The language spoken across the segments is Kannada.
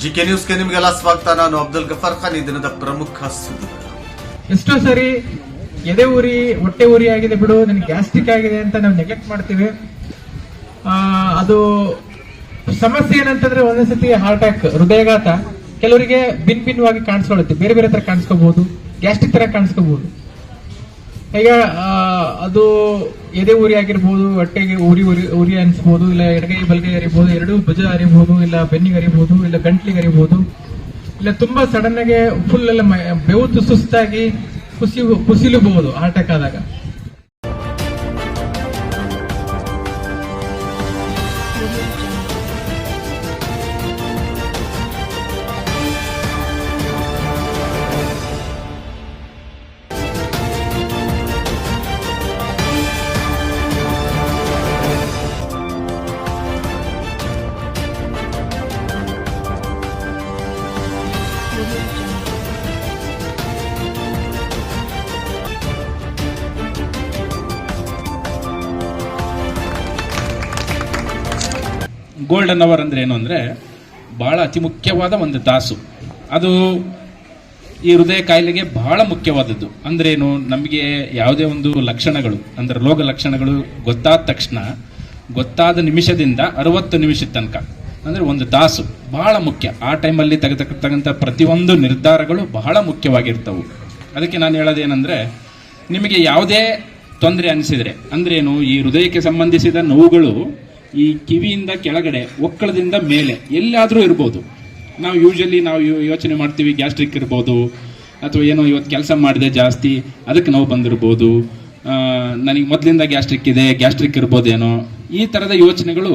ಜಿಕೆ ನ್ಯೂಸ್ಗೆ ನಿಮಗೆಲ್ಲ ಸ್ವಾಗತ. ನಾನು ಅಬ್ದುಲ್ ಗಫರ್ ಖಾನ್. ಈ ದಿನದ ಪ್ರಮುಖ ಸುದ್ದಿ. ಎಷ್ಟೋ ಸರಿ ಎದೆ ಉರಿ ಹೊಟ್ಟೆ ಉರಿ ಆಗಿದೆ ಬಿಡು, ನನಗೆ ಗ್ಯಾಸ್ಟ್ರಿಕ್ ಆಗಿದೆ ಅಂತ ನಾವು ನೆಗ್ಲೆಕ್ಟ್ ಮಾಡ್ತೀವಿ. ಅದು ಸಮಸ್ಯೆ ಏನಂತಂದ್ರೆ ಒಂದೊಂದ್ಸತಿ ಹಾರ್ಟ್ ಅಟ್ಯಾಕ್ ಹೃದಯಘಾತ. ಕೆಲವರಿಗೆ ಭಿನ್ ಭಿನ್ನವಾಗಿ ಕಾಣಿಸ್ಕೊಳ್ಳುತ್ತೆ. ಬೇರೆ ಬೇರೆ ತರ ಕಾಣಿಸ್ಕೋಬಹುದು ಗ್ಯಾಸ್ಟ್ರಿಕ್ ತರ ಕಾಣಿಸ್ಕೋಬಹುದು ಈಗ ಅದು ಎದೆ ಉರಿ ಆಗಿರ್ಬೋದು, ಹೊಟ್ಟೆಗೆ ಉರಿ ಉರಿ ಉರಿ ಅನಿಸ್ಬೋದು, ಇಲ್ಲ ಎಡಗೈ ಬಲಗೈ ಅರಿಬಹುದು ಎರಡೂ ಭುಜ ಅರಿಬಹುದು ಇಲ್ಲ ಬೆನ್ನಿಗೆ ಅರಿಬಹುದು ಇಲ್ಲ ಗಂಟ್ಲಿಗೆ ಅರಿಬಹುದು ಇಲ್ಲ ತುಂಬಾ ಸಡನ್ ಆಗಿ ಫುಲ್ ಎಲ್ಲ ಬೆವುತು ಸುಸ್ತಾಗಿ ಕುಸಿ, ಕುಸಿಲಬಹುದು ಹಾರ್ಟ್ ಗೋಲ್ಡನ್ ಅವರ್ ಅಂದ್ರೆ ಏನು ಅಂದ್ರೆ ಬಹಳ ಅತಿ ಮುಖ್ಯವಾದ ಒಂದು ತಾಸು ಅದು ಈ ಹೃದಯ ಕಾಯಿಲೆಗೆ ಬಹಳ ಮುಖ್ಯವಾದದ್ದು. ಅಂದ್ರೆ ಏನು, ನಮಗೆ ಯಾವುದೇ ಒಂದು ಲಕ್ಷಣಗಳು, ಅಂದ್ರೆ ರೋಗ ಲಕ್ಷಣಗಳು ಗೊತ್ತಾದ ತಕ್ಷಣ, ಗೊತ್ತಾದ ನಿಮಿಷದಿಂದ ಅರವತ್ತು ನಿಮಿಷದ ತನಕ, ಅಂದ್ರೆ ಒಂದು ತಾಸು ಬಹಳ ಮುಖ್ಯ. ಆ ಟೈಮಲ್ಲಿ ತೆಗೆದಕ್ಕಂಥ ಪ್ರತಿಯೊಂದು ನಿರ್ಧಾರಗಳು ಬಹಳ ಮುಖ್ಯವಾಗಿರ್ತವು. ಅದಕ್ಕೆ ನಾನು ಹೇಳೋದೇನೆಂದರೆ, ನಿಮಗೆ ಯಾವುದೇ ತೊಂದರೆ ಅನಿಸಿದ್ರೆ ಅಂದ್ರೇನು ಈ ಹೃದಯಕ್ಕೆ ಸಂಬಂಧಿಸಿದ ನೋವುಗಳು ಈ ಕಿವಿಯಿಂದ ಕೆಳಗಡೆ, ಒಕ್ಕಳದಿಂದ ಮೇಲೆ, ಎಲ್ಲಾದರೂ ಇರ್ಬೋದು. ನಾವು ಯೂಶಲಿ ನಾವು ಯೋಚನೆ ಮಾಡ್ತೀವಿ ಗ್ಯಾಸ್ಟ್ರಿಕ್ ಇರ್ಬೋದು, ಅಥವಾ ಏನೋ ಇವತ್ತು ಕೆಲಸ ಮಾಡಿದೆ ಜಾಸ್ತಿ, ಅದಕ್ಕೆ ನೋವು ಬಂದಿರ್ಬೋದು. ನನಗೆ ಮೊದಲಿಂದ ಗ್ಯಾಸ್ಟ್ರಿಕ್ ಇದೆ, ಗ್ಯಾಸ್ಟ್ರಿಕ್ ಇರ್ಬೋದೇನೋ. ಈ ಥರದ ಯೋಚನೆಗಳು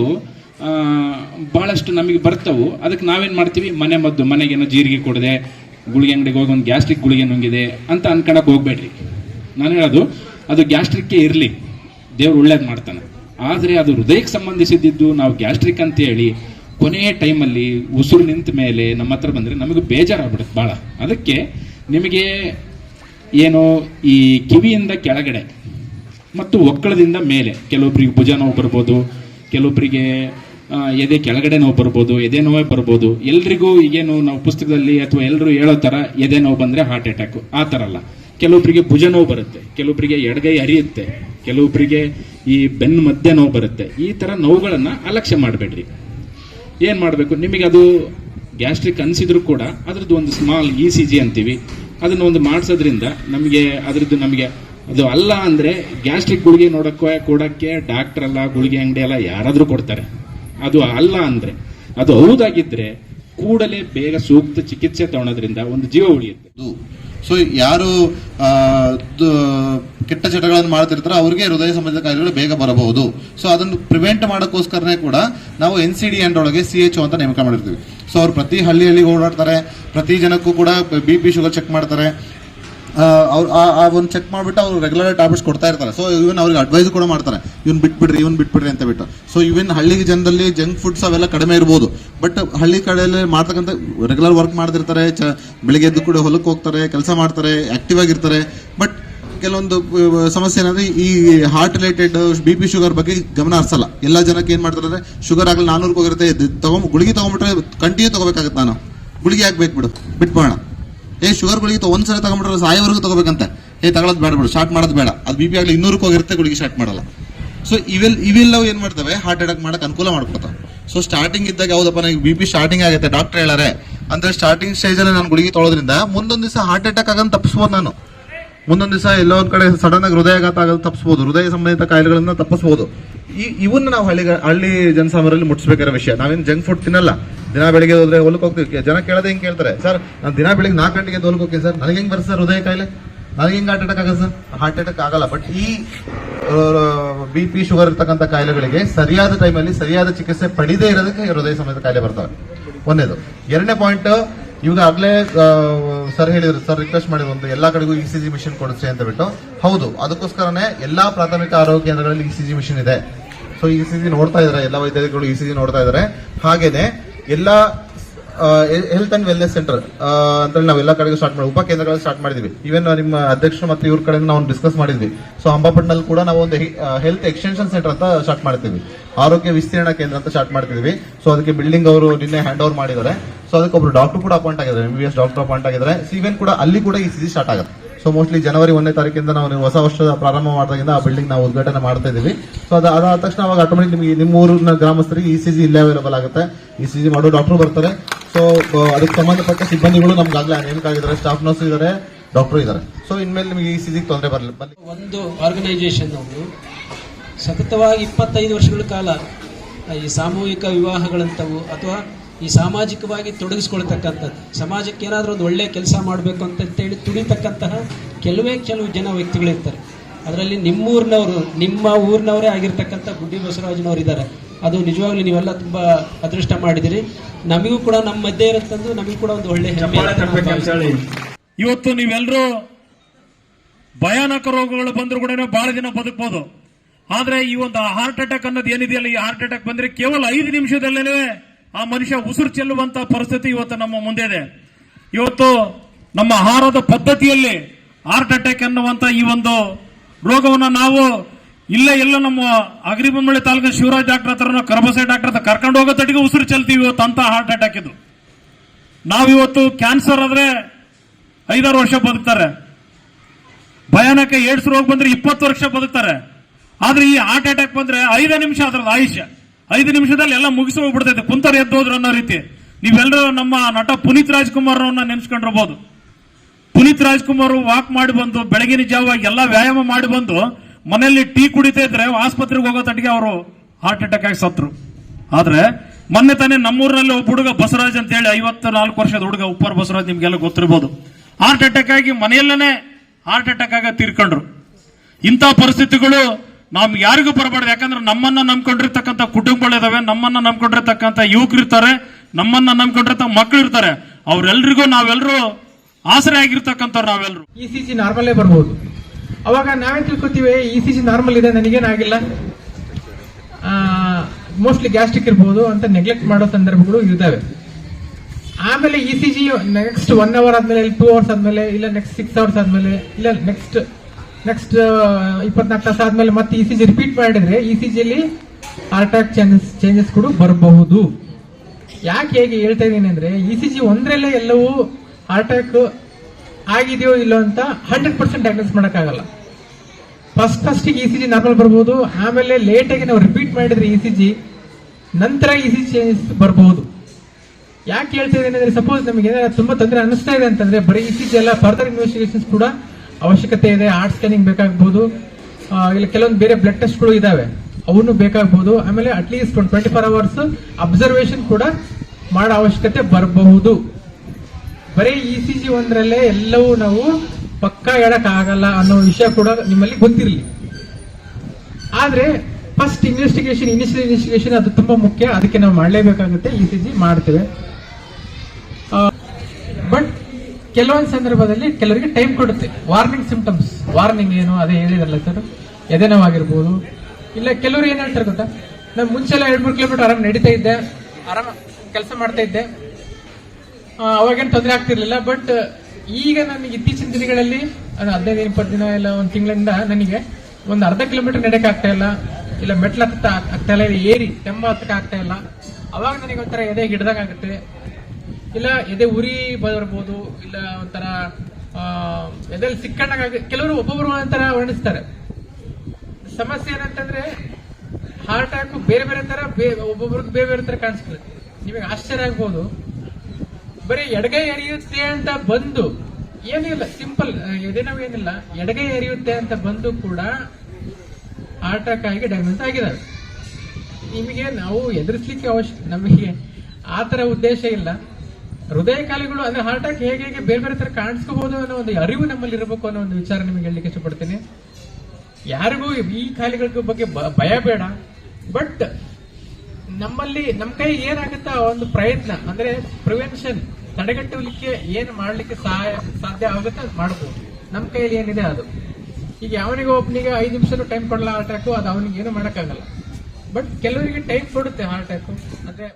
ಭಾಳಷ್ಟು ನಮಗೆ ಬರ್ತವು. ಅದಕ್ಕೆ ನಾವೇನು ಮಾಡ್ತೀವಿ? ಮನೆ ಮದ್ದು ಮನೆಗೇನೋ ಜೀರಿಗೆ ಕೊಡದೆ, ಗುಳಿಗೆ ಅಂಗಡಿಗೆ ಹೋಗಿ ಒಂದು ಗ್ಯಾಸ್ಟ್ರಿಕ್ ಗುಳಿಗೆ ನುಂಗಿದೆ ಅಂತ ಅನ್ಕೊಳಕ್ಕೆ ಹೋಗ್ಬೇಡ್ರಿ. ನಾನು ಹೇಳೋದು, ಅದು ಗ್ಯಾಸ್ಟ್ರಿಕ್ಕೇ ಇರಲಿ. ದೇವ್ರು ಒಳ್ಳೇದು ಮಾಡ್ತಾನೆ. ಆದರೆ ಅದು ಹೃದಯಕ್ಕೆ ಸಂಬಂಧಿಸಿದ್ದು ನಾವು ಗ್ಯಾಸ್ಟ್ರಿಕ್ ಅಂತ ಹೇಳಿ ಕೊನೆಯ ಟೈಮಲ್ಲಿ ಉಸಿರು ನಿಂತ ಮೇಲೆ ನಮ್ಮ ಹತ್ರ ಬಂದರೆ ನಮಗೆ ಬೇಜಾರಾಗ್ಬಿಡುತ್ತೆ ಭಾಳ ಅದಕ್ಕೆ ನಿಮಗೆ ಏನು ಈ ಕಿವಿಯಿಂದ ಕೆಳಗಡೆ ಮತ್ತು ಒಕ್ಕಳದಿಂದ ಮೇಲೆ ಕೆಲವೊಬ್ಬರಿಗೆ ಭುಜ ನೋವು ಬರ್ಬೋದು ಕೆಲವೊಬ್ಬರಿಗೆ ಎದೆ ಕೆಳಗಡೆ ನೋವು ಬರ್ಬೋದು, ಎದೆ ನೋವೇ ಬರ್ಬೋದು. ಎಲ್ರಿಗೂ ಈಗೇನು ನಾವು ಪುಸ್ತಕದಲ್ಲಿ ಅಥವಾ ಎಲ್ಲರೂ ಹೇಳೋ ಥರ ಎದೆ ನೋವು ಬಂದರೆ ಹಾರ್ಟ್ ಅಟ್ಯಾಕ್ ಆ ಥರ ಅಲ್ಲ. ಕೆಲವೊಬ್ಬರಿಗೆ ಭುಜ ನೋವು ಬರುತ್ತೆ ಕೆಲವೊಬ್ಬರಿಗೆ ಎಡಗೈ ಅರಿಯುತ್ತೆ ಕೆಲವೊಬ್ಬರಿಗೆ ಈ ಬೆನ್ನು ಮಧ್ಯೆ ನೋವು ಬರುತ್ತೆ. ಈ ಥರ ನೋವುಗಳನ್ನು ಅಲಕ್ಷ್ಯ ಮಾಡಬೇಡ್ರಿ. ಏನು ಮಾಡಬೇಕು? ನಿಮಗೆ ಅದು ಗ್ಯಾಸ್ಟ್ರಿಕ್ ಅನಿಸಿದ್ರು ಕೂಡ ಅದ್ರದ್ದು ಒಂದು ಸ್ಮಾಲ್ ಇ ಸಿ ಜಿ ಅಂತೀವಿ. ಅದನ್ನು ಒಂದು ಮಾಡಿಸೋದ್ರಿಂದ ನಮಗೆ ಅದರದ್ದು ನಮಗೆ ಅದು ಅಲ್ಲ ಅಂದರೆ ಗ್ಯಾಸ್ಟ್ರಿಕ್ ಗುಳಿಗೆ ನೋಡೋಕ್ಕೆ ಕೊಡೋಕ್ಕೆ ಡಾಕ್ಟರ್ ಅಲ್ಲ, ಗುಳಿಗೆ ಅಂಗಡಿ ಅಲ್ಲ ಯಾರಾದರೂ ಕೊಡ್ತಾರೆ. ಅದು ಅಲ್ಲ ಅಂದರೆ ಅದು ಹೌದಾಗಿದ್ದರೆ ಕೂಡಲೇ ಬೇಗ ಸೂಕ್ತ ಚಿಕಿತ್ಸೆ ತಗೊಳೋದ್ರಿಂದ ಒಂದು ಜೀವ ಉಳಿಯುತ್ತೆ. ಸೊ ಯಾರು ಕೆಟ್ಟ ಚಟಗಳನ್ನು ಮಾಡ್ತಿರ್ತಾರೋ ಅವ್ರಿಗೆ ಹೃದಯ ಸಂಬಂಧಿತ ಕಾಯಿಲೆಗಳು ಬೇಗ ಬರಬಹುದು. ಸೊ ಅದನ್ನು ಪ್ರಿವೆಂಟ್ ಮಾಡೋಕ್ಕೋಸ್ಕರನೇ ಕೂಡ ನಾವು ಎನ್ ಸಿ ಡಿ ಅಂಡ್ ಒಳಗೆ ಸಿ ಎಚ್ ಅಂತ ನೇಮಕ ಮಾಡಿರ್ತೀವಿ. ಸೊ ಅವ್ರು ಪ್ರತಿ ಹಳ್ಳಿ ಹಳ್ಳಿಗೆ ಓಡಾಡ್ತಾರೆ, ಪ್ರತಿ ಜನಕ್ಕೂ ಕೂಡ ಬಿ ಪಿ ಶುಗರ್ ಚೆಕ್ ಮಾಡ್ತಾರೆ. ಅವ್ರು ಆ ಒಂದು ಚೆಕ್ ಮಾಡಿಬಿಟ್ಟು ಅವ್ರು ರೆಗ್ಯುಲರ್ ಟ್ಯಾಬ್ಲೆಟ್ಸ್ ಕೊಡ್ತಾ ಇರ್ತಾರೆ. ಸೊ ಇವನ್ ಅವ್ರಿಗೆ ಅಡ್ವೈಸ್ ಕೂಡ ಮಾಡ್ತಾರೆ. ಇವ್ನು ಬಿಟ್ಬಿಡ್ರಿ ಇವ್ನು ಬಿಟ್ಬಿಡ್ರಿ ಅಂತ ಬಿಟ್ಟು. ಸೊ ಇವನ್ ಹಳ್ಳಿ ಜನದಲ್ಲಿ ಜಂಕ್ ಫುಡ್ಸ್ ಅವೆಲ್ಲ ಕಡಿಮೆ ಇರ್ಬೋದು. ಬಟ್ ಹಳ್ಳಿ ಕಡೆಯಲ್ಲಿ ಮಾಡ್ತಕ್ಕಂಥ ರೆಗ್ಯುಲರ್ ವರ್ಕ್ ಮಾಡ್ತಿರ್ತಾರೆ ಚ, ಬೆಳಿಗ್ಗೆ ಎದ್ದು ಕೂಡ ಹೊಲಕ್ಕೆ ಹೋಗ್ತಾರೆ, ಕೆಲಸ ಮಾಡ್ತಾರೆ ಆಕ್ಟಿವ್ ಆಗಿರ್ತಾರೆ. ಬಟ್ ಕೆಲವೊಂದು ಸಮಸ್ಯೆ ಏನಂದ್ರೆ ಈ heart related B P sugar ಬಗ್ಗೆ ಗಮನ ಹರಿಸಲ್ಲ. ಎಲ್ಲ ಜನಕ್ಕೆ ಏನು ಮಾಡ್ತಾರೆ ಶುಗರ್ ಆಗಲಿ ನಾನೂರು ಹೋಗಿರುತ್ತೆ. ತಗೊಂಡ್ ಗುಳಿಗೆ ತಗೊಂಡ್ಬಿಟ್ರೆ ಕಂಟಿನ್ಯೂ ತಗೋಬೇಕಾಗುತ್ತೆ ನಾನು. ಗುಳಿಗೆ ಹಾಕ್ಬೇಕು ಬೇಕು ಬಿಡು? ಬಿಟ್ಬೋಣ. ಏ ಶುಗರ್ ಗುಳಿಗೆ ತ- ಒಂದ್ಸಲ ತಗೊಂಡ್ಬಿಟ್ರೆ ಸಾಯೋವರೆಗೂ ತಗೋಬೇಕಂತೆ. ಏ ತಗೊಳ್ಳೋದು ಬೇಡ ಬಿಡು ಸ್ಟಾರ್ಟ್ ಮಾಡೋದು ಬೇಡ. ಅದು ಬಿ ಪಿ ಆಗಲಿ ಇನ್ನೂರಕ್ಕೆ ಹೋಗಿರುತ್ತೆ ಗುಳಿಗೆ ಸ್ಟಾರ್ಟ್ ಮಾಡಲ್ಲ. ಸೊ ಇವೆಲ್ ಇವೆಲ್ಲವೂ ಏನ್ ಮಾಡ್ತವೆ? ಹಾರ್ಟ್ ಅಟ್ಯಾಕ್ ಮಾಡಕ್ಕೆ ಅನುಕೂಲ ಮಾಡ್ಕೊಡ್ತಾವೆ. ಸೊ ಸ್ಟಾರ್ಟಿಂಗ್ ಇದ್ದಾಗ ಯಾವ್ದಪ್ಪ, ನನಗೆ ಬಿ ಪಿ ಸ್ಟಾರ್ಟಿಂಗ್ ಆಗುತ್ತೆ ಡಾಕ್ಟರ್ ಹೇಳಾರೆ. ಅಂದ್ರೆ ಸ್ಟಾರ್ಟಿಂಗ್ ಸ್ಟೇಜಲ್ಲಿ ನಾನು ಗುಳಿಗೆ ತೊಳೋದ್ರಿಂದ ಮುಂದೊಂದು ದಿವಸ ಹಾರ್ಟ್ ಅಟ್ಯಾಕ್ ಆಗಂತ ತಪ್ಪಿಸ್ಬೋದು ನಾನು. ಮುಂದೊಂದು ದಿವಸ ಎಲ್ಲೋ ಒಂದು ಕಡೆ ಸಡನ್ ಆಗಿ ಹೃದಯಾಘಾತ ಆಗೋದು ತಪ್ಪಿಸ್ಬೋದು ಹೃದಯ ಸಂಬಂಧಿತ ಕಾಯಿಲೆಗಳನ್ನ ತಪ್ಪಿಸ್ಬೋದು. ಈ ಇವನ್ನ ನಾವು ಹಳ್ಳಿ ಹಳ್ಳಿ ಜನಸಾಮಾನ್ಯರಲ್ಲಿ ಮುಟ್ಟಿಸ್ಬೇಕಾಗಿರೋ ವಿಷಯ. ನಾವೇನು ಜಂಕ್ ಫುಡ್ ತಿನ್ನಲ್ಲ. ದಿನ ಬೆಳಿಗ್ಗೆ ಹೋದ್ರೆ ಹೊಲಕ್ಕೆ ಹೋಗ್ತೀವಿ. ಜನ ಕೇಳದೆ ಹಿಂಗೆ ಕೇಳ್ತಾರೆ. ಸರ್, ನಾನು ದಿನ ಬೆಳಿಗ್ಗೆ ನಾಲ್ಕು ಗಂಟೆಗೆ ಹೊಲಕ್ಕೆ ಹೋಗ್ತೀನಿ ಸರ್. ನನಗೆ ಹೆಂಗೆ ಬರ್ ಸರ್ ಹೃದಯ ಕಾಯಿಲೆ? ನನಗೆ ಹೆಂಗೆ heart attack sir? Heart attack ಆಗಲ್ಲ. ಬಟ್ ಈ ಬಿ ಪಿ ಶುಗರ್ ಇರ್ತಕ್ಕಂಥ ಕಾಯಿಲೆಗಳಿಗೆ ಸರಿಯಾದ ಟೈಮಲ್ಲಿ ಸರಿಯಾದ ಚಿಕಿತ್ಸೆ ಪಡೆದೇ ಇರೋದಕ್ಕೆ ಹೃದಯ ಸಂಬಂಧಿತ ಕಾಯಿಲೆ ಬರ್ತವೆ. ಒಂದೇದು. ಎರಡನೇ ಪಾಯಿಂಟ್ ಇವಾಗ ಆಗ್ಲೇ ಸರ್ ಹೇಳಿದ್ರು, ಸರ್ ರಿಕ್ವೆಸ್ಟ್ ಮಾಡಿದ್ರು ಒಂದು ಎಲ್ಲಾ ಕಡೆಗೂ ಇ ಸಿ ಜಿ ಮಿಷಿನ್ ಕೊಡಿಸಿ ಅಂತ ಬಿಟ್ಟು. ಹೌದು, ಅದಕ್ಕೋಸ್ಕರನೇ ಎಲ್ಲಾ ಪ್ರಾಥಮಿಕ ಆರೋಗ್ಯ ಕೇಂದ್ರಗಳಲ್ಲಿ ಇ ಸಿ ಜಿ ಮಿಷಿನ್ ಇದೆ. ಸೊ ಇ ಸಿ ಜಿ ನೋಡ್ತಾ ಇದ್ದಾರೆ, ಎಲ್ಲ ವೈದ್ಯರುಗಳು ಇ ಸಿ ಜಿ ನೋಡ್ತಾ ಇದಾರೆ ಹಾಗೇನೆ, ಎಲ್ಲಾ ಹೆಲ್ತ್ ಅಂಡ್ ವೆಲ್ನೆಸ್ ಸೆಂಟರ್ ಅಂತ ನಾವೆಲ್ಲ ಕಡೆಗೂ ಸ್ಟಾರ್ಟ್ ಮಾಡಿ, ಉಪ ಸ್ಟಾರ್ಟ್ ಮಾಡಿದ್ವಿ. ಈವನ್ ನಿಮ್ಮ ಅಧ್ಯಕ್ಷರು ಮತ್ತು ಇವ್ರ ಕಡೆ ನಾವು ಡಿಸ್ಕಸ್ ಮಾಡಿದ್ವಿ. ಸೊ ಅಂಬಾಪಟ್ನಲ್ಲಿ ಕೂಡ ನಾವು ಒಂದು ಹೆಲ್ತ್ ಎಕ್ಸ್ಟೆನ್ಷನ್ ಸೆಂಟರ್ ಅಂತ ಸ್ಟಾರ್ಟ್ ಮಾಡ್ತೀವಿ. ಆರೋಗ್ಯ ವಿಸ್ತೀರ್ಣ ಕೇಂದ್ರ ಅಂತ ಸ್ಟಾರ್ಟ್ ಮಾಡ್ತಿದ್ವಿ. ಸೊ ಅದಕ್ಕೆ ಬಿಲ್ಡಿಂಗ್ ಅವರು ನಿನ್ನೆ ಹ್ಯಾಂಡ್ ಓವರ್ ಮಾಡಿದ್ದಾರೆ. ಸೊ ಅದಕ್ಕೆ ಒಬ್ರು ಡಾಕ್ಟರ್ ಕೂಡ ಅಪಾಯಿಂಟ್ ಆಗಿದ್ದಾರೆ M B S doctor appoint ಆಗಿದ್ದಾರೆ. ಸಿವೆನ್ ಕೂಡ, ಅಲ್ಲಿ ಕೂಡ ಈ ಸಿಜಿ ಸ್ಟಾರ್ಟ್ ಆಗುತ್ತೆ. ಸೊ ಮೋಸ್ಟ್ಲಿ ಜನವರಿ ಒಂದನೇ ತಾರೀಕಿಂದ ನಾವು ಹೊಸ ವರ್ಷದ ಪ್ರಾರಂಭ ಮಾಡಿದಾಗಿಂದ ಆ ಬಿಲ್ಡಿಂಗ್ ನಾವು ಉದ್ಘಾಟನೆ ಮಾಡ್ತಾ ಇದೀವಿ ಸೊ ಅದು ಅದಾದ ತಕ್ಷಣ ಅವಾಗ ಆಟೋಮೆಟಿಕ್ ನಿಮಗೆ ನಿಮ್ಮ ಊರಿನ ಗ್ರಾಮಸ್ಥರಿಗೆ ಇ ಸಿ ಜಿ ಇಲ್ಲೇ ಅವೈಲೇಬಲ್ ಆಗುತ್ತೆ. ಇ ಸಿ ಜಿ ಮಾಡೋ ಡಾಕ್ಟರ್ ಬರ್ತಾರೆ. ಸೊ ಅದಕ್ಕೆ ಸಂಬಂಧಪಟ್ಟ ಸಿಬ್ಬಂದಿಗಳು ನಮ್ಗಾಗಲೇ ನೇಮಕ ಸ್ಟಾಫ್ ನರ್ಸ್ ಇದ್ದಾರೆ ಡಾಕ್ಟರ್ ಇದ್ದಾರೆ ಸೊ ಇನ್ಮೇಲೆ ನಿಮಗೆ ಈ ಸಿ ತೊಂದರೆ ಬರಲಿ ಒಂದು ಆರ್ಗನೈಸೇಷನ್ ಅವರು ಸತತವಾಗಿ ಇಪ್ಪತ್ತೈದು ವರ್ಷಗಳ ಕಾಲ ಈ ಸಾಮೂಹಿಕ ವಿವಾಹಗಳಂಥವು ಅಥವಾ ಈ ಸಾಮಾಜಿಕವಾಗಿ ತೊಡಗಿಸ್ಕೊಳ್ತಕ್ಕಂಥದ್ದು, ಸಮಾಜಕ್ಕೆ ಏನಾದರೂ ಒಂದು ಒಳ್ಳೆಯ ಕೆಲಸ ಮಾಡಬೇಕು ಅಂತ ಅಂತಂತೇಳಿ ತುಡಿತಕ್ಕಂತಹ ಕೆಲವೇ ಕೆಲವು ಜನ ವ್ಯಕ್ತಿಗಳಿರ್ತಾರೆ. ಅದರಲ್ಲಿ ನಿಮ್ಮೂರಿನವರು ನಿಮ್ಮ ಊರಿನವರೇ ಆಗಿರ್ತಕ್ಕಂಥ ಗುಡ್ಡಿ ಬಸವರಾಜನವರು ಇದ್ದಾರೆ. ಅದು ನಿಜವಾಗ್ಲೂ ನೀವೆಲ್ಲ ತುಂಬ ಅದೃಷ್ಟ ಮಾಡಿದಿರಿ ನಮಗೂ ಕೂಡ ನಮ್ಮ ಮಧ್ಯೆ ಇರುತ್ತಂದು ನಮಗೂ ಕೂಡ ಒಂದು ಒಳ್ಳೆ ಹೆಮ್ಮೆ. ಇವತ್ತು ನೀವೆಲ್ಲರೂ ಭಯಾನಕ ರೋಗಗಳು ಬಂದರೂ ಕೂಡ ಬಹಳ ದಿನ ಬದುಕ್ಬೋದು. ಆದ್ರೆ ಈ ಒಂದು ಹಾರ್ಟ್ ಅಟ್ಯಾಕ್ ಅನ್ನೋದು ಏನಿದೆಯಲ್ಲ ಈ ಹಾರ್ಟ್ ಅಟ್ಯಾಕ್ ಬಂದ್ರೆ ಕೇವಲ ಐದು ನಿಮಿಷದಲ್ಲೇ ಆ ಮನುಷ್ಯ ಉಸಿರು ಚೆಲ್ಲುವಂತ ಪರಿಸ್ಥಿತಿ ಇವತ್ತು ನಮ್ಮ ಮುಂದೆ ಇದೆ. ಇವತ್ತು ನಮ್ಮ ಆಹಾರದ ಪದ್ಧತಿಯಲ್ಲಿ ಹಾರ್ಟ್ ಅಟ್ಯಾಕ್ ಅನ್ನುವಂತ ಈ ಒಂದು ರೋಗವನ್ನ ನಾವು ಇಲ್ಲ ಎಲ್ಲ ನಮ್ಮ ಅಗ್ರಿಬೊಮ್ಮಳೆ ತಾಲೂಕಿನ ಶಿವರಾಜ್ ಡಾಕ್ಟರ್ ಹತ್ರ ಕರಬಸೆ ಡಾಕ್ಟರ್ ಹತ್ರ ಕರ್ಕೊಂಡು ಹೋಗೋ ತಟ್ಟಿಗೆ ಉಸಿರು ಚೆಲ್ತೀವಿ ಇವತ್ತು ಅಂತ ಹಾರ್ಟ್ ಅಟ್ಯಾಕ್ ಇದು ನಾವಿವತ್ತು ಕ್ಯಾನ್ಸರ್ ಆದ್ರೆ ಐದಾರು ವರ್ಷ ಬದುಕ್ತಾರೆ. ಭಯಾನಕ ಏಡ್ಸ್ ರೋಗ ಬಂದ್ರೆ ಇಪ್ಪತ್ತು ವರ್ಷ ಬದುಕ್ತಾರೆ. ಆದ್ರೆ ಈ ಹಾರ್ಟ್ ಅಟ್ಯಾಕ್ ಬಂದ್ರೆ ಐದು ನಿಮಿಷ ಅದ್ರದ್ದು ಆಯುಷ್ಯ. ಐದು ನಿಮಿಷದಲ್ಲಿ ಎಲ್ಲ ಮುಗಿಸಿ ಹೋಗ್ಬಿಡ್ತೈತೆ ಕುಂತರ್ ಎದ್ದು ಹೋದ್ರು ಅನ್ನೋ ರೀತಿ. ನೀವೆಲ್ಲರೂ ನಮ್ಮ ನಟ ಪುನೀತ್ ರಾಜ್ಕುಮಾರ್ ಅವ್ರನ್ನ ನೆನ್ಸ್ಕೊಂಡಿರ್ಬೋದು. ಪುನೀತ್ ರಾಜ್ಕುಮಾರ್ ವಾಕ್ ಮಾಡಿ ಬಂದು, ಬೆಳಗಿನ ಜಾವ ಎಲ್ಲ ವ್ಯಾಯಾಮ ಮಾಡಿ ಬಂದು, ಮನೆಯಲ್ಲಿ ಟೀ ಕುಡಿತಾ ಇದ್ರೆ ಆಸ್ಪತ್ರೆಗೆ ಹೋಗೋ ತಟ್ಟಿಗೆ ಅವರು ಹಾರ್ಟ್ ಅಟ್ಯಾಕ್ ಆಗಿ ಸತ್ರು ಆದ್ರೆ, ಮೊನ್ನೆ ತಾನೇ ನಮ್ಮೂರಿನಲ್ಲಿ ಒಬ್ಬ ಹುಡುಗ ಬಸವರಾಜ್ ಅಂತ ಹೇಳಿ ಐವತ್ತ ನಾಲ್ಕು ವರ್ಷದ ಹುಡುಗ ಉಪ್ಪಾರ ಬಸವರಾಜ್ ನಿಮ್ಗೆಲ್ಲ ಗೊತ್ತಿರ್ಬೋದು. ಹಾರ್ಟ್ ಅಟ್ಯಾಕ್ ಆಗಿ ಮನೆಯಲ್ಲೇನೆ ಹಾರ್ಟ್ ಅಟ್ಯಾಕ್ ಆಗ ತೀರ್ಕೊಂಡ್ರು. ಇಂಥ ಪರಿಸ್ಥಿತಿಗಳು ನಮ್ಗೆ ಯಾರಿಗೂ ಬರಬಾರ್ದು. ಯಾಕಂದ್ರೆ ನಮ್ಮನ್ನ ನಂಬ್ಕೊಂಡಿರ್ತಕ್ಕಂಥ ಕುಟುಂಬಗಳಿದಾವೆ ನಮ್ಮನ್ನ ನಂಬ್ಕೊಂಡಿರ್ತಕ್ಕಂಥ ಯುವಕರು ಇರ್ತಾರೆ, ನಮ್ಮನ್ನ ನಂಬ್ಕೊಂಡಿರ್ತಕ್ಕ ಮಕ್ಕಳು ಇರ್ತಾರೆ. ಅವ್ರೆಲ್ರಿಗೂ ನಾವೆಲ್ಲರೂ ಆಸರೆ ಆಗಿರ್ತಕ್ಕಂಥವ್ರು ನಾವೆಲ್ಲರೂ ಇ ಸಿ ಸಿ ನಾರ್ಮಲ್ಲೇ ಬರ್ಬೋದು. ಅವಾಗ ನಾವೇ ತಿಳ್ಕೊತೀವಿ? ಇ ಸಿ ಸಿ ನಾರ್ಮಲ್ ಇದೆ, ನನಗೇನಾಗಿಲ್ಲ. ಮೋಸ್ಟ್ಲಿ ಗ್ಯಾಸ್ಟ್ರಿಕ್ ಇರ್ಬೋದು ಅಂತ ನೆಗ್ಲೆಕ್ಟ್ ಮಾಡೋ ಸಂದರ್ಭಗಳು ಇದ್ದಾವೆ ಆಮೇಲೆ E C G next one hour ಆದ್ಮೇಲೆ ಟೂ ಅವರ್ಸ್ ಆದ್ಮೇಲೆ, ಇಲ್ಲ ನೆಕ್ಸ್ಟ್ ಸಿಕ್ಸ್ ಅವರ್ಸ್ ಆದ್ಮೇಲೆ, ಇಲ್ಲ ನೆಕ್ಸ್ಟ್ ನೆಕ್ಸ್ಟ್ ಇಪ್ಪತ್ನಾಲ್ಕು ತಾಸು ಆದ್ಮೇಲೆ ಮತ್ತೆ ಇ ಸಿ ಜಿ ರಿಪೀಟ್ ಮಾಡಿದ್ರೆ ಇ ಸಿ ಜಿಯಲ್ಲಿ ಹಾರ್ಟ್ ಅಟ್ಯಾಕ್ ಚೇಂಜಸ್ ಚೇಂಜಸ್ ಕೂಡ ಬರಬಹುದು. ಯಾಕೆ ಹೇಗೆ ಹೇಳ್ತಾ ಇದ್ದೀನಿ ಅಂದ್ರೆ ಇ ಸಿ ಜಿ ಒಂದ್ರಲ್ಲೇ ಎಲ್ಲವೂ ಹಾರ್ಟ್ ಅಟ್ಯಾಕ್ ಆಗಿದೆಯೋ ಇಲ್ಲೋ ಅಂತ ಹಂಡ್ರೆಡ್ ಪರ್ಸೆಂಟ್ ಡಯಾಗ್ನೋಸ್ ಮಾಡೋಕ್ಕಾಗಲ್ಲ. ಫಸ್ಟ್ ಫಸ್ಟಿಗೆ ಇ ಸಿ ಜಿ ನಾರ್ಮಲ್ ಬರ್ಬೋದು. ಆಮೇಲೆ ಲೇಟಾಗಿ ನಾವು ರಿಪೀಟ್ ಮಾಡಿದ್ರೆ ಇ ಸಿ ಜಿ ನಂತರ ಇ ಸಿ ಚೇಂಜಸ್ ಬರಬಹುದು ಯಾಕೆ ಹೇಳ್ತಾ ಇದ್ದೀನಿ ಅಂದ್ರೆ ಸಪೋಸ್ ನಮಗೆ ತುಂಬಾ ತೊಂದರೆ ಅನಿಸ್ತಾ ಇದೆ ಅಂತಂದ್ರೆ ಬರೀ ಇ ಸಿ ಜಿ ಎಲ್ಲ ಫರ್ದರ್ ಇನ್ವೆಸ್ಟಿಗೇಷನ್ಸ್ ಕೂಡ ಅವಶ್ಯಕತೆ ಇದೆ. ಆರ್ಟ್ ಸ್ಕ್ಯಾನಿಂಗ್ ಬೇಕಾಗಬಹುದು ಇಲ್ಲ ಕೆಲವೊಂದು ಬೇರೆ ಬ್ಲಡ್ ಟೆಸ್ಟ್ಗಳು ಇದಾವೆ. ಅವನು ಬೇಕಾಗಬಹುದು ಆಮೇಲೆ ಅಟ್ಲೀಸ್ಟ್ ಒಂದು ಟ್ವೆಂಟಿ ಫೋರ್ ಅವರ್ಸ್ ಅಬ್ಸರ್ವೇಷನ್ ಕೂಡ ಮಾಡೋ ಅವಶ್ಯಕತೆ ಬರಬಹುದು. ಬರೀ ಇ ಸಿ ಜಿ ಒಂದರಲ್ಲೇ ಎಲ್ಲವೂ ನಾವು ಪಕ್ಕಾ ಹೇಳಕ್ ಆಗಲ್ಲ ಅನ್ನೋ ವಿಷಯ ಕೂಡ ನಿಮ್ಮಲ್ಲಿ ಗೊತ್ತಿರಲಿ. ಆದ್ರೆ ಫಸ್ಟ್ ಇನ್ವೆಸ್ಟಿಗೇಷನ್ ಇನಿಷಿಯಲ್ ಇನ್ವೆಸ್ಟಿಗೇಷನ್ ಅದು ತುಂಬಾ ಮುಖ್ಯ. ಅದಕ್ಕೆ ನಾವು ಮಾಡಲೇಬೇಕಾಗುತ್ತೆ ಇ ಸಿ ಜಿ ಮಾಡ್ತೇವೆ. ಬಟ್ ಕೆಲವೊಂದು ಸಂದರ್ಭದಲ್ಲಿ ಕೆಲವರಿಗೆ ಟೈಮ್ ಕೊಡುತ್ತೆ. ವಾರ್ನಿಂಗ್ ಸಿಂಪ್ಟಮ್ಸ್ ವಾರ್ನಿಂಗ್ ಏನು, ಅದೇ ಹೇಳಿದ್ರಲ್ಲ ಸರ್ ಎದೆನವಾಗಿರ್ಬೋದು. ಇಲ್ಲ, ಕೆಲವರು ಏನ್ ಹೇಳ್ತಾರೆ ಗೊತ್ತಾ? ನಾನು ಮುಂಚೆಲ್ಲ ಎರಡು ಮೂರು ಕಿಲೋಮೀಟರ್ ಆರಾಮ್ ನಡೀತಾ ಇದ್ದೆ. ಆರಾಮ ಕೆಲಸ ಮಾಡ್ತಾ ಇದ್ದೆ. ಅವಾಗೇನು ತೊಂದರೆ ಆಗ್ತಿರ್ಲಿಲ್ಲ ಬಟ್ ಈಗ ನನಗೆ ಇತ್ತೀಚಿನ ದಿನಗಳಲ್ಲಿ ಹದಿನೈದು, ಇಪ್ಪತ್ತು ದಿನ ಇಲ್ಲ, ಒಂದು ತಿಂಗಳಿಂದ ನನಗೆ ಒಂದು ಅರ್ಧ ಕಿಲೋಮೀಟರ್ ನಡೆಯಕ್ಕೆ ಆಗ್ತಾ ಇಲ್ಲ ಇಲ್ಲ ಮೆಟ್ಲ ಆಗ್ತಾ ಇಲ್ಲ ಏರಿ ತೆಂಬ ಹತ್ತಕ್ಕೆ ಆಗ್ತಾ ಇಲ್ಲ. ಅವಾಗ ನನಗೆ ಒಂಥರ ಎದೆ ಗಿಡದಾಗ ಆಗುತ್ತೆ ಇಲ್ಲ, ಎದೆ ಉರಿ ಬರ್ಬೋದು ಇಲ್ಲ ಒಂಥರ ಎದೆ ಎದೆಲ್ಲಿ ಸಿಕ್ಕಂಡಾಗ ಕೆಲವರು ಒಬ್ಬೊಬ್ಬರು ಒಂಥರ ವರ್ಣಿಸ್ತಾರೆ. ಸಮಸ್ಯೆ ಏನಂತಂದ್ರೆ ಹಾರ್ಟ್ ಅಟ್ಯಾಕ್ ಬೇರೆ ಬೇರೆ ತರ ಒಬ್ಬೊಬ್ರಿಗೆ ಬೇರೆ ಬೇರೆ ತರ ಕಾಣಿಸ್ತದೆ ನಿಮಗೆ ಆಶ್ಚರ್ಯ ಆಗ್ಬೋದು. ಬರೀ ಎಡಗೈ ಎರಿಯುತ್ತೆ ಅಂತ ಬಂದು, ಏನಿಲ್ಲ, ಸಿಂಪಲ್ ಎದೆನೋವು ಏನಿಲ್ಲ ಎಡಗೈ ಎರಿಯುತ್ತೆ ಅಂತ ಬಂದು ಕೂಡ ಅಟ್ಯಾಕ್ ಆಗಿ ಆಗಿದ್ದಾರೆ. ನಿಮಗೆ ನಾವು ಎದುರಿಸ್ಲಿಕ್ಕೆ ಅವಶ್ಯ, ನಮಗೆ ಆ ಥರ ಉದ್ದೇಶ ಇಲ್ಲ. ಹೃದಯ ಕಾಯಿಲೆಗಳು ಅಂದ್ರೆ ಹಾರ್ಟ್ ಅಟ್ಯಾಕ್ ಹೇಗೆ ಹೇಗೆ ಬೇರೆ ಬೇರೆ ತರ ಕಾಣಿಸ್ಕೋಬಹುದು ಅನ್ನೋ ಒಂದು ಅರಿವು ನಮ್ಮಲ್ಲಿ ಇರಬೇಕು ಅನ್ನೋ ಒಂದು ವಿಚಾರ ನಿಮಗೆ ಹೇಳಲಿಕ್ಕೆ ಇಷ್ಟಪಡ್ತೀನಿ. ಯಾರಿಗೂ ಈ ಕಾಯಿಲೆಗಳ ಬಗ್ಗೆ ಭಯ ಬೇಡ. ಬಟ್ ನಮ್ಮಲ್ಲಿ ನಮ್ಮ ಕೈ ಏನಾಗುತ್ತಾ ಒಂದು ಪ್ರಯತ್ನ, ಅಂದ್ರೆ ಪ್ರಿವೆನ್ಷನ್ ತಡೆಗಟ್ಟಲಿಕ್ಕೆ ಏನು ಮಾಡ್ಲಿಕ್ಕೆ ಸಹಾಯ ಸಾಧ್ಯ ಆಗುತ್ತೆ ಅದು ಮಾಡ್ಬೋದು. ನಮ್ಮ ಕೈಯಲ್ಲಿ ಏನಿದೆ ಅದು. ಈಗ ಯಾವನಿಗೆ ಒಬ್ಬನಿಗೆ ಐದು ನಿಮಿಷನೂ ಟೈಮ್ ಕೊಡಲ್ಲ ಹಾರ್ಟ್ ಅಟ್ಯಾಕು ಅದು ಅವನಿಗೆ ಏನು ಮಾಡೋಕ್ಕಾಗಲ್ಲ. ಬಟ್ ಕೆಲವರಿಗೆ ಟೈಮ್ ಕೊಡುತ್ತೆ ಹಾರ್ಟ್ ಅಟ್ಯಾಕು ಅಂದ್ರೆ